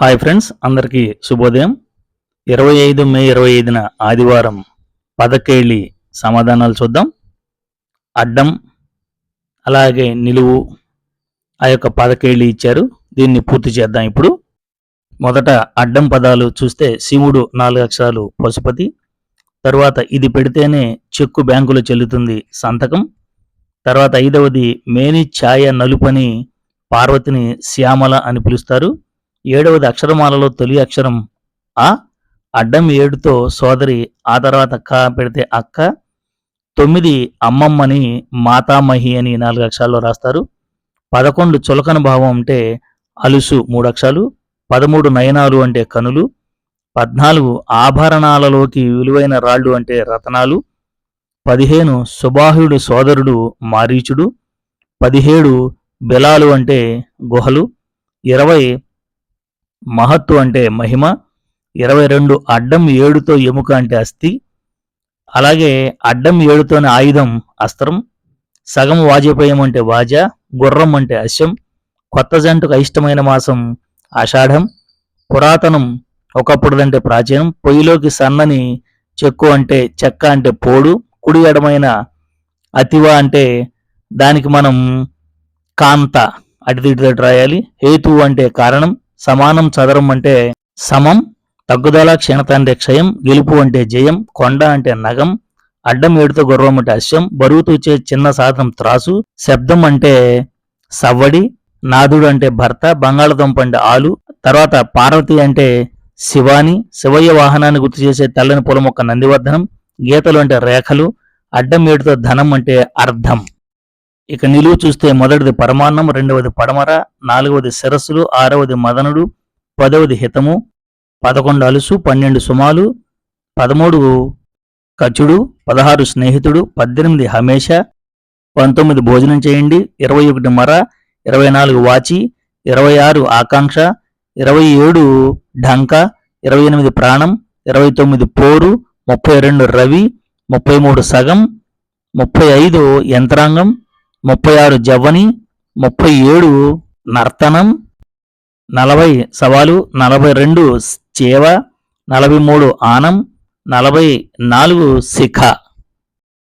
Hi friends అందరికీ శుభోదయం. ఇరవై ఐదు మే ఇరవై ఐదున ఆదివారం పదకేళి సమాధానాలు చూద్దాం. అడ్డం అలాగే నిలువు ఆ యొక్క పదకేళి ఇచ్చారు. దీన్ని పూర్తి చేద్దాం ఇప్పుడు. మొదట అడ్డం పదాలు చూస్తే శివుడు నాలుగు అక్షరాలు పశుపతి. తరువాత ఇది పెడితేనే చెక్కు బ్యాంకులో చెల్లుతుంది సంతకం. తర్వాత ఐదవది మేని ఛాయ నలుపని పార్వతిని శ్యామల అని పిలుస్తారు. ఏడవది అక్షరమాలలో తొలి అక్షరం ఆ అడ్డం ఏడుతో సోదరి ఆ తర్వాత అక్క పెడితే అక్క. తొమ్మిది అమ్మమ్మని మాతామహి అని నాలుగు అక్షరాల్లో రాస్తారు. పదకొండు చులకన భావం అంటే అలుసు మూడు అక్షరాలు. పదమూడు నయనాలు అంటే కనులు. పద్నాలుగు ఆభరణాలలోకి విలువైన రాళ్ళు అంటే రతనాలు. పదిహేను సుబాహుడు సోదరుడు మారీచుడు. పదిహేడు బెలాలు అంటే గుహలు. ఇరవై మహత్తు అంటే మహిమ ఇరవై రెండు అడ్డం ఏడుతో ఎముక అంటే అస్థి అలాగే అడ్డం ఏడుతోనే ఆయుధం అస్త్రం సగం వాజపేయం అంటే వాజ గుర్రం అంటే అశ్వం కొత్త జంటకు అయిష్టమైన మాసం ఆషాఢం పురాతనం ఒకప్పుడుదంటే ప్రాచీనం పొయ్యిలోకి సన్నని చెక్కు అంటే చెక్క అంటే పోడు కుడి ఎడమైన అతివ అంటే దానికి మనం కాంత అటు ఇటు రాయాలి హేతు అంటే కారణం సమానం చదరం అంటే సమం తగ్గుదల క్షీణత అంటే క్షయం గెలుపు అంటే జయం కొండ అంటే నగం అడ్డం ఏడుతో గుర్రం అంటే అశ్వం బరువు తూచే చిన్న సాధనం త్రాసు శబ్దం అంటే సవ్వడి నాదుడు అంటే భర్త బంగాళదుంప అంటే ఆలు తర్వాత పార్వతి అంటే శివాని శివయ్య వాహనాన్ని గుర్తు చేసే తెల్లని పొలం ఒక నందివర్ధనం గీతలు అంటే రేఖలు అడ్డం ఏడుతో ధనం అంటే అర్థం ఇక నిలువు చూస్తే మొదటిది పరమాన్నం రెండవది పడమర నాలుగవది శిరస్సులు ఆరవది మదనుడు పదవది హితము పదకొండు అలుసు పన్నెండు సుమాలు పదమూడు కచుడు పదహారు స్నేహితుడు పద్దెనిమిది హమేష పంతొమ్మిది భోజనం చేయండి ఇరవై ఒకటి మర ఇరవై నాలుగు వాచి ఇరవై ఆరు ఆకాంక్ష ఇరవై ఏడు ఢంక ఇరవై ఎనిమిది ప్రాణం ఇరవై తొమ్మిది పోరు ముప్పై రెండు రవి ముప్పై మూడు సగం ముప్పై ఐదు యంత్రాంగం ముప్పై ఆరు జవ్వని ముప్పై ఏడు నర్తనం నలభై సవాలు నలభై రెండు చేవ నలభై మూడు ఆనం నలభై నాలుగు శిఖ.